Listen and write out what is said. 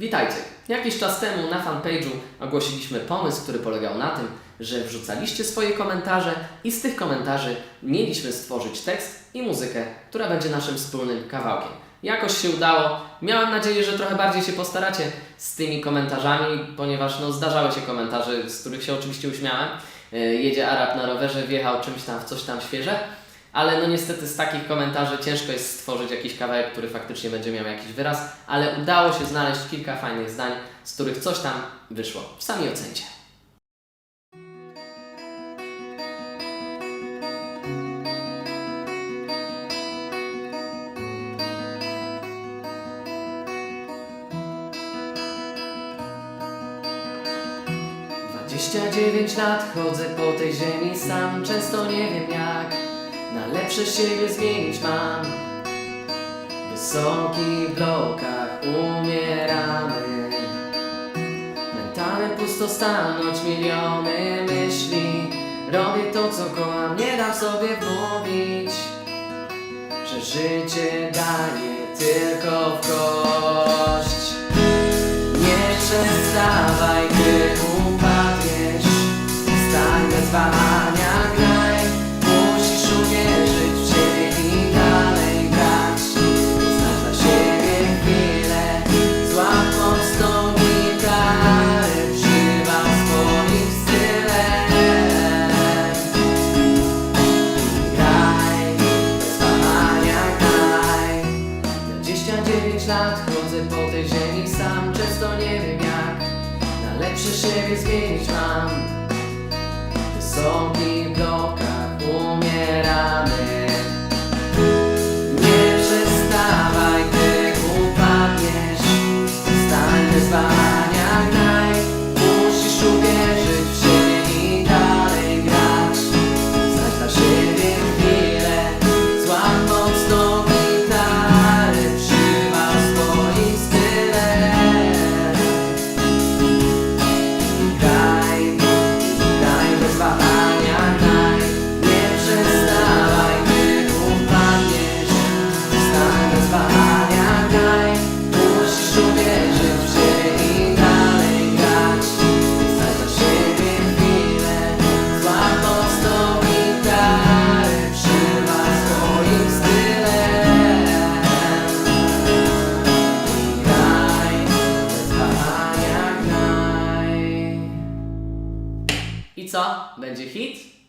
Witajcie! Jakiś czas temu na fanpage'u ogłosiliśmy pomysł, który polegał na tym, że wrzucaliście swoje komentarze i z tych komentarzy mieliśmy stworzyć tekst i muzykę, która będzie naszym wspólnym kawałkiem. Jakoś się udało. Miałem nadzieję, że trochę bardziej się postaracie z tymi komentarzami, ponieważ no, zdarzały się komentarze, z których się oczywiście uśmiałem. E, Jedzie Arab na rowerze, wjechał czymś tam w coś tam świeże. Ale no niestety z takich komentarzy ciężko jest stworzyć jakiś kawałek, który faktycznie będzie miał jakiś wyraz, ale udało się znaleźć kilka fajnych zdań, z których coś tam wyszło. Sami ocencie. Dwadzieścia dziewięć lat chodzę po tej ziemi sam, często nie wiem jak na lecsze siebie zmienić mam. W wysokich blokach umieramy. Mentalny pustostan, choć miliony myśli. Robię to, co kocham, nie dam sobie wmówić, że życie daje tylko w kość. Nie przestawaj, gdy upadniesz Stań bez wahania, po tej ziemi sam Często nie wiem jak? Na lepsze siebie zmienić mam. W Co? Będzie hit?